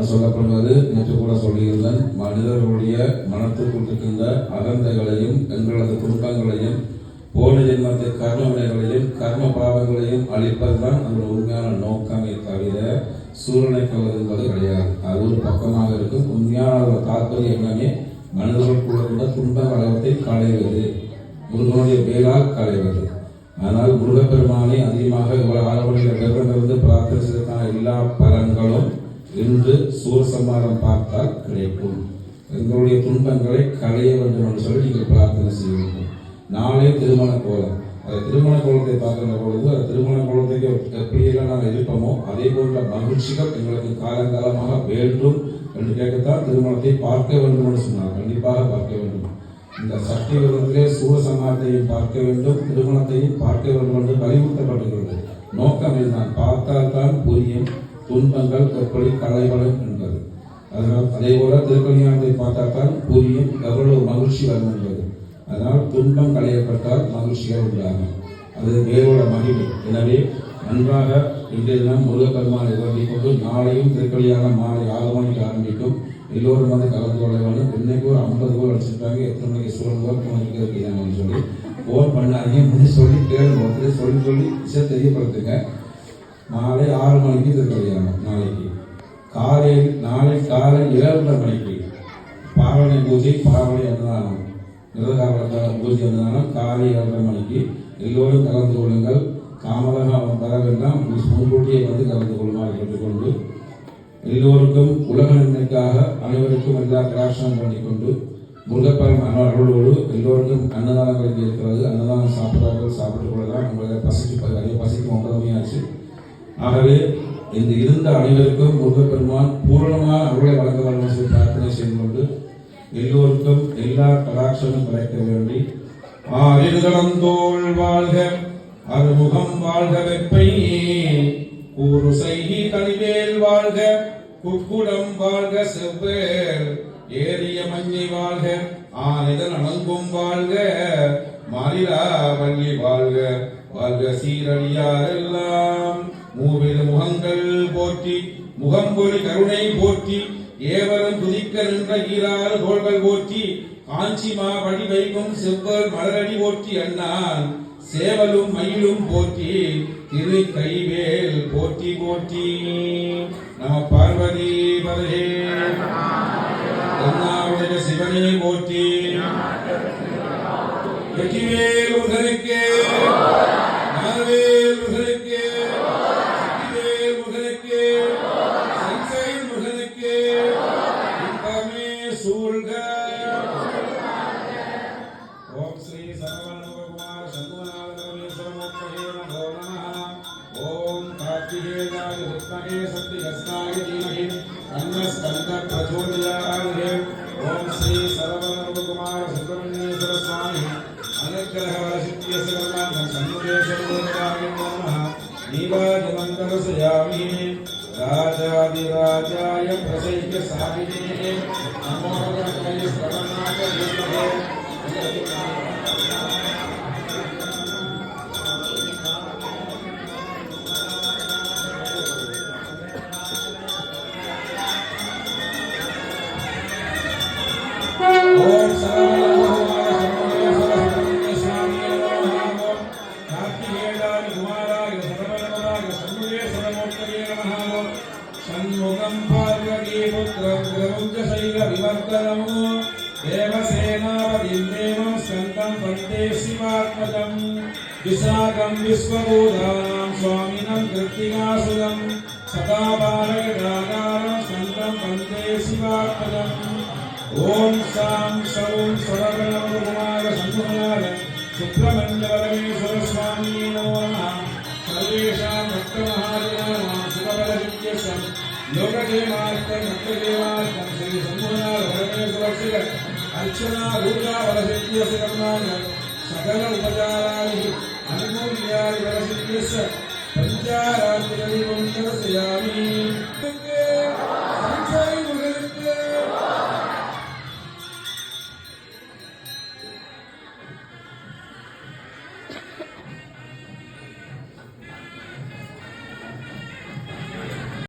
என்று சொல்லப்படுவது நேற்று கூட சொல்லியிருந்தேன். மனிதர்களுடைய மனத்துக்குள் இருக்கின்ற அகந்தைகளையும் எங்களது துன்பங்களையும் போன ஜென்மத்தை கர்மவினைகளையும் கர்ம பாவங்களையும் அழிப்பதுதான் நம்முடைய உண்மையான நோக்கமே தவிர சூழலை கொள்வது என்பது கிடையாது. அது ஒரு பக்கமாக இருக்கும். உண்மையான ஒரு தாற்பயம் என்னமே மனிதர்களுக்குள்ள கூட துன்ப வளத்தை களைவது. முருகனுடைய வேளால் களைவது. ஆனால் முருகப்பெருமானை அதிகமாக இவ்வளவு ஆலோசனைகள் விவரமிருந்து பிரார்த்தனை செய்ததற்கான எல்லா பலன்களும் இன்று சூரசம்மாரம் பார்த்தால் கிடைக்கும். எங்களுடைய துன்பங்களை களைய வேண்டும் என்று சொல்லி நீங்கள் பிரார்த்தனை செய்ய வேண்டும். நாளே திருமண கோலம். அதை திருமண கோலத்தை பார்க்கிற பொழுது அது திருமண கோலத்துக்கு எப்படியெல்லாம் நாங்கள் இருப்போமோ அதே போன்ற மகிழ்ச்சிகள் எங்களுக்கு காலங்காலமாக வேண்டும் என்று கேட்கத்தான் திருமணத்தை பார்க்க வேண்டும் என்று சொன்னார். கண்டிப்பாக பார்க்க வேண்டும். இந்த சக்தி விதத்திலே சூரசம்மாரத்தையும் பார்க்க வேண்டும் திருமணத்தையும் பார்க்க வேண்டும் என்று வலியுறுத்தப்பட்டுள்ளது நோக்கம் இதுதான். பார்த்தால்தான் புரியும். துன்பங்கள் எப்படி களைபடும் என்பது. அதனால் அதே போல திருக்கல்யாணத்தை பார்த்தால்தான் புரியும் எவ்வளவு மகிழ்ச்சி வரும் என்பது. அதனால் துன்பம் களையப்பட்டால் மகிழ்ச்சியாக உண்டாகும். அது வேரோட மகிமை. எனவே நன்றாக இன்றையெல்லாம் தினம் முருகப்பெருமானை கொண்டு நாளையும் திருக்கல்யாணம் மாலை ஆறு மணிக்கு ஆரம்பிக்கும். எல்லோரும் வந்து கலந்து கொள்ள வேண்டும். இன்னைக்கு ஒரு ஐம்பது கோல் அடிச்சிருக்காங்க. எத்தனை மணிக்கு சூழல் கோல் மணிக்கு இருக்கிறாங்கன்னு சொல்லி ஃபோன் பண்ணாதீங்க. முடிஞ்சு சொல்லி கேளுங்க. ஒருத்தர் சொல்லி சொல்லி விஷயம் தெரியப்படுத்துங்க. மாலை ஆறு மணிக்கு திருக்கல்யாணம் நாளைக்கு. காலையில் நாளை காலை ஏழரை மணிக்கு. பாவனை பூஜை பாவனை அன்னதானம். நிறகாவல பூஜை அன்னதானம் காலை ஏழரை மணிக்கு. எல்லோரும் கலந்து கொள்ளுங்கள். தாமதமாக வர வேண்டாம் முன்கூட்டியே வந்து கலந்து கொள்ளுமாறு கேட்டுக்கொண்டு எல்லோருக்கும் உலக நன்மைக்காக அனைவருக்கும் எல்லா கலாச்சாரம் பண்ணிக்கொண்டு முருகப்பரம் அருளோடு எல்லோருக்கும் அன்னதானங்கள் இங்கே இருக்கிறது. அன்னதானம் சாப்பிட்றார்கள் சாப்பிட்டுக் கொள்ளலாம். உங்களை பசிக்கு நிறைய பசிக்கு ஒன்பதுமையாச்சு ஆகவே இந்த இருந்த அனைவருக்கும் முருகப்பெருமான் பூரணமாக அருளை வழங்க வேண்டும் என்று சொல்லி பிரார்த்தனை செய்து கொண்டு எல்லோருக்கும் எல்லா கடாட்சமும் கிடைக்க வேண்டி ஆறிருகளந்தோள் வாழ்க அருமுகம் வாழ்க வெப்பை கூறு செய்கி கனிவேல் வாழ்க குக்குடம் வாழ்க செவ்வேல். ஏரிய மஞ்சை வாழ்க ஆனிதன் அணங்கும் வாழ்க மாறிலா வள்ளி வாழ்க வாழ்க சீரடியாரெல்லாம். மூவிரு முகங்கள் போற்றி முகம்பொழி கருணை போற்றி ஏவரும் துதிக்க நின்ற ஈராறு தோள்கள் போற்றி காஞ்சி மா வழி வைகும் செவ்வல் மலரடி போற்றி அண்ணான் சேவலும் மயிலும் போற்றி திரு கைவேல் போற்றி போற்றி. நம பார்வதி பதே என்னாவுடைய சிவனே போற்றி. வெற்றிவேல் முருகனுக்கு ओम श्री सर्वनकुमार सुब्रह्मण्येश्वर स्वामी अनुग्रह वरसिद्ध्य सर्वांगं सन्निवेशन देवताय नमः। नीवाजनं दर्शयामि राजादिराजाय प्रसह्य सामिने नमो भगवते श्रवणाय धीमहे కార్తికేయాయ కుమారాయ సర్వనవరాయ సర్వేశ్వరమూర్తయే నమ షణ్ముఖం పార్వతీపుత్రం గురముజశైల వివర్తనము దేవసేనాపతిం దేవం స్కందం వందే శివాత్మజం. విశాఖం విశ్వభూతానాం స్వామినం కృత్తికాసురం సదా పాలయదాగారం స్కందం వందే శివాత్మజం. ఓం సాం సౌం స సుబ్రహ్మణ్యవరమేశ్వర స్వామి నమో నమ సర్వేషాం భక్తమహాజనానాం శుభఫలసిద్ధ్యర్థం లోకక్షేమార్థం భక్తక్షేమార్థం శ్రీ శంభునాథ పరమేశ్వర అర్చనా పూజా ఫలసిద్ధ్యస్య కర్మాణ సకల ఉపచారాన్ని అనుకూల్యాన్ని ఫలసిద్ధ్యస్య పంచారాత్రి పంచరస్యామి